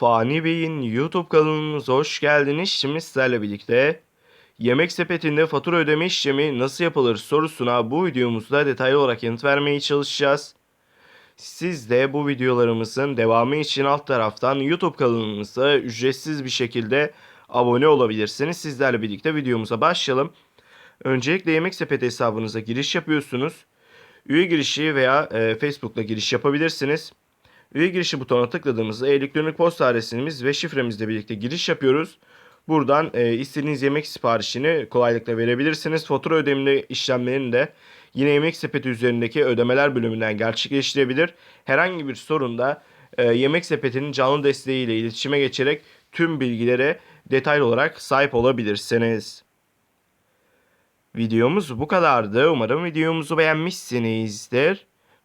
Fani Bey'in YouTube kanalımıza hoş geldiniz. Şimdi sizlerle birlikte yemek sepetinde fatura ödeme işlemi nasıl yapılır sorusuna bu videomuzda detaylı olarak yanıt vermeye çalışacağız. Siz de bu videolarımızın devamı için alt taraftan YouTube kanalımıza ücretsiz bir şekilde abone olabilirsiniz. Sizlerle birlikte videomuza başlayalım. Öncelikle yemek sepeti hesabınıza giriş yapıyorsunuz. Üye girişi veya e, Facebook'la giriş yapabilirsiniz. Üye girişi butonuna tıkladığımızda elektronik posta adresimiz ve şifremizle birlikte giriş yapıyoruz. Buradan e, istediğiniz yemek siparişini kolaylıkla verebilirsiniz. Fatura ödemeli işlemlerini de yine yemek sepeti üzerindeki ödemeler bölümünden gerçekleştirebilir. Herhangi bir sorunda e, yemek sepetinin canlı desteğiyle iletişime geçerek tüm bilgilere detaylı olarak sahip olabilirsiniz. Videomuz bu kadardı. Umarım videomuzu beğenmişsinizdir.